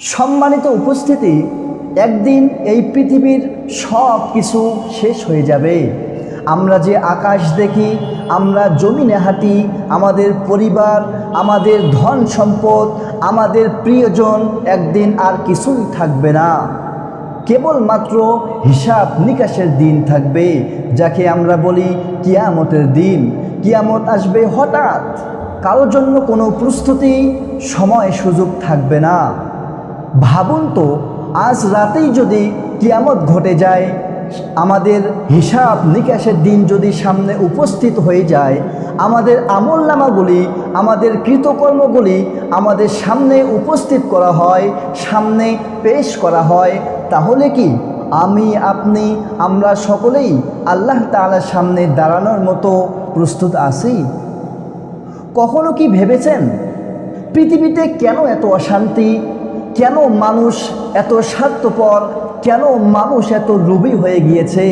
সম্মানিত উপস্থিতি, একদিন এই পৃথিবীর সব কিছু শেষ হয়ে যাবে। আমরা যে আকাশ দেখি, আমরা জমিনে হাঁটি, আমাদের পরিবার, আমাদের ধন সম্পদ, আমাদের প্রিয়জন একদিন আর কিছুই থাকবে না। কেবলমাত্র হিসাব নিকাশের দিন থাকবে, যাকে আমরা বলি কিয়ামতের দিন। কিয়ামত আসবে হঠাৎ কারোর জন্য কোনো প্রস্তুতি, সময় সুযোগ থাকবে না। ভাবুন তো, আজ রাতেই যদি কিয়ামত ঘটে যায়, আমাদের হিসাব নিকাশের দিন যদি সামনে উপস্থিত হয়ে যায়, আমাদের আমল নামাগুলি, আমাদের কৃতকর্মগুলি আমাদের সামনে উপস্থিত করা হয়, সামনে পেশ করা হয়, তাহলে কি আমি, আপনি, আমরা সকলেই আল্লাহ তাআলার সামনে দাঁড়ানোর মতো প্রস্তুত আছি? কখনো কি ভেবেছেন? পৃথিবীতে কেন এত অশান্তি? কেন মানুষ এত স্বার্থপর? কেন মানুষ এত রুবি হয়ে গিয়েছে?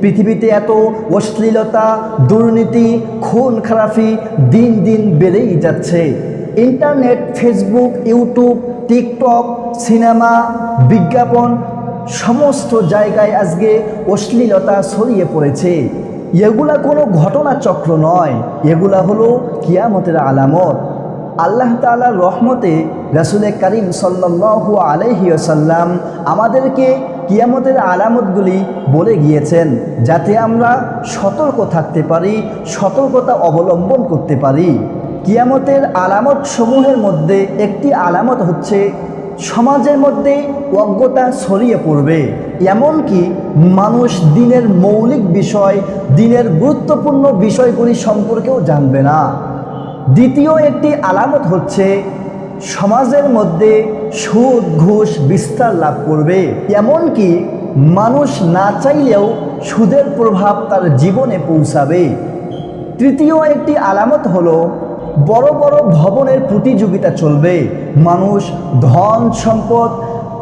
পৃথিবীতে এত অশ্লীলতা, দুর্নীতি, খুন খারাপি দিন দিন বেড়েই যাচ্ছে। Internet, Facebook, YouTube, TikTok, cinema, বিজ্ঞাপন সমস্ত জায়গায় আজকে অশ্লীলতা ছড়িয়ে পড়েছে। এগুলা কোনো ঘটনা চক্র নয়। এগুলা হলো কিয়ামতের আলামত। আল্লাহ তালার রহমতে রাসুলে করিম সাল্লাহ আলহি আসাল্লাম আমাদেরকে কিয়ামতের আলামতগুলি বলে গিয়েছেন, যাতে আমরা সতর্ক থাকতে পারি, সতর্কতা অবলম্বন করতে পারি। কিয়ামতের আলামত সমূহের মধ্যে একটি আলামত হচ্ছে, সমাজের মধ্যে অজ্ঞতা ছড়িয়ে পড়বে। এমনকি মানুষ দিনের মৌলিক বিষয়, দিনের গুরুত্বপূর্ণ বিষয়গুলি সম্পর্কেও জানবে না। দ্বিতীয় একটি আলামত হচ্ছে, সমাজের মধ্যে সুদ, ঘুষ, বিস্তার লাভ করবে। এমনকি মানুষ না চাইলেও সুদের প্রভাব তার জীবনে পৌঁছাবে। তৃতীয় একটি আলামত হলো, বড় বড় ভবনের প্রতিযোগিতা চলবে। মানুষ ধন, সম্পদ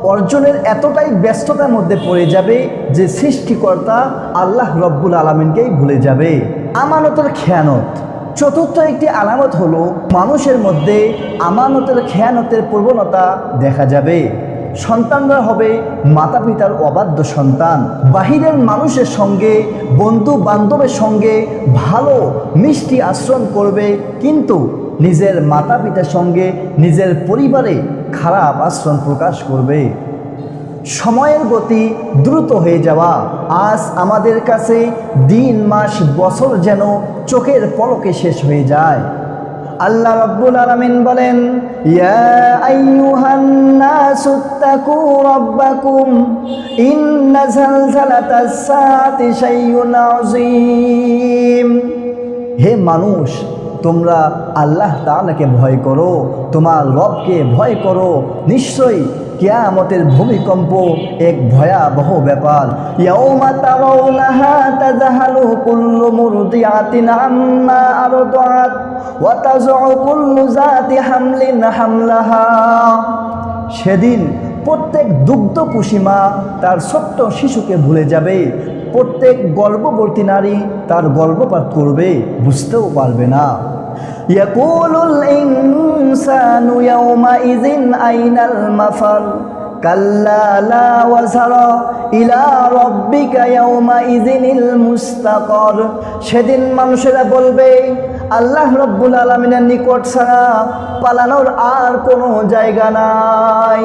অর্জনের এতটাই ব্যস্ততার মধ্যে পড়ে যাবে যে সৃষ্টিকর্তা আল্লাহ রব্বুল আলমিনকেই ভুলে যাবে। আমানতের খেয়ানত। চতুর্থ একটি আলামত হলো, মানুষের মধ্যে আমানতের খেয়ানতের প্রবণতা দেখা যাবে। সন্তানরা হবে মাতা পিতার অবাধ্য সন্তান। বাহিরের মানুষের সঙ্গে বন্ধু বান্ধবের সঙ্গে ভালো, মিষ্টি আচরণ করবে, কিন্তু নিজের মাতা পিতার সঙ্গে নিজের পরিবারে খারাপ আচরণ প্রকাশ করবে। সময়ের গতি দ্রুত হয়ে যাওয়া। আজ আমাদের কাছে দিন, মাস, বছর যেন চোখের পলকে শেষ হয়ে যায়। আল্লাহ রাব্বুল আলামিন বলেন হে মানুষ, তোমরা আল্লাহ তাআলাকে ভয় করো, তোমার রবকে ভয় করো। নিশ্চয়ই কিয়ামতের ভূমিকম্প এক ভয়াবহ ব্যাপার। ইয়াউমা তারাউনাহা তাযহালু কুল্লু মুরদিআতিন আম্মা আরদাত ওয়া তাযউ কুল্লু যাতি হামলিন হামলাহা। সেদিন প্রত্যেক দুগ্ধপুষী মা তার ছোট্ট শিশুকে ভুলে যাবে। প্রত্যেক গর্ভবতী নারী তার গর্ভপাত করবে, বুঝতেও পারবে না। ইয়াকুলুল ইনসানু ইয়াউমা ইযিন আইনাল মাফার কাল্লা লা ওয়াসারা ইলা রব্বিকা ইয়াউমা ইযিনিল মুস্তাকার সেদিন মানুষেরা বলবে, আল্লাহ রব্বুল আলামিনের নিকট ছাড়া পালানোর আর কোনো জায়গা নাই।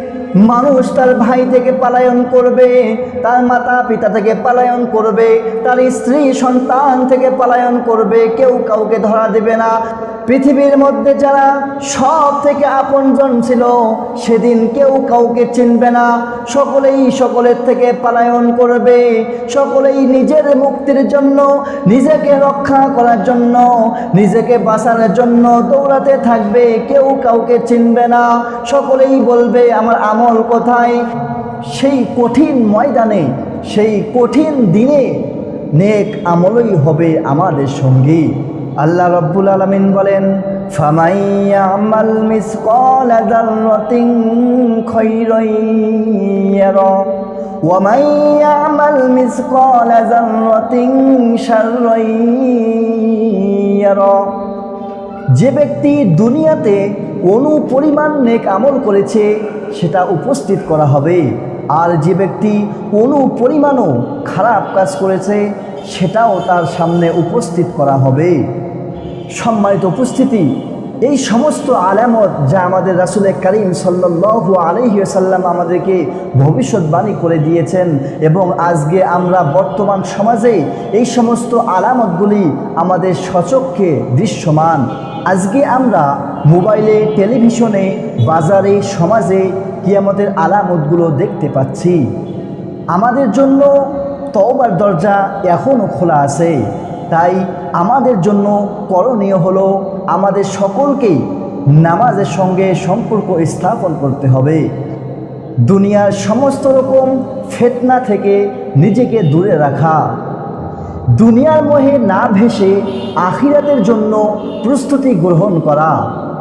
মানুষ তার ভাই থেকে পালায়ন করবে, তার মাতা পিতা থেকে পালায়ন করবে, তার স্ত্রী, সন্তান থেকে পালায়ন করবে, কেউ কাউকে ধরা দেবে না। পৃথিবীর মধ্যে যারা সব থেকে আপনজন ছিল, সেদিন কেউ কাউকে চিনবে না। সকলেই সকলের থেকে পালায়ন করবে, সকলেই নিজের মুক্তির জন্য, নিজেকে রক্ষা করার জন্য, নিজেকে বাঁচানোর জন্য দৌড়াতে থাকবে, কেউ কাউকে চিনবে না। সকলেই বলবে, আমার আমল আমল কোথায়? সেই কঠিন ময়দানে, সেই কঠিন দিনে নেক আমলই হবে আমাদের সঙ্গী। আল্লাহ রব্বুল আলমিন বলেন যে ব্যক্তি দুনিয়াতে কোনো পরিমাণ নেক আমল করেছে, সেটা উপস্থিত করা হবে। আর যে ব্যক্তি কোনো পরিমাণও খারাপ কাজ করেছে, সেটাও তার সামনে উপস্থিত করা হবে। সম্মানিত উপস্থিতি, এই সমস্ত আলামত যা আমাদের রাসুল করিম সাল্লু আলহিসাল্লাম আমাদেরকে ভবিষ্যৎবাণী করে দিয়েছেন এবং আজকে আমরা বর্তমান সমাজে এই সমস্ত আলামতগুলি আমাদের সচক্ষে দৃশ্যমান। আজকে আমরা মোবাইলে, টেলিভিশনে, বাজারে, সমাজে কিয়ামতের আলামতগুলো দেখতে পাচ্ছি। আমাদের জন্য তওবার দরজা এখনও খোলা আছে। তাই আমাদের জন্য করণীয় হলো আমাদের সকলকেই নামাজের সঙ্গে সম্পর্ক স্থাপন করতে হবে। দুনিয়ার সমস্ত রকম ফেতনা থেকে নিজেকে দূরে রাখা। দুনিয়ার মোহে না ভেসে আখিরাতের জন্য প্রস্তুতি গ্রহণ করা।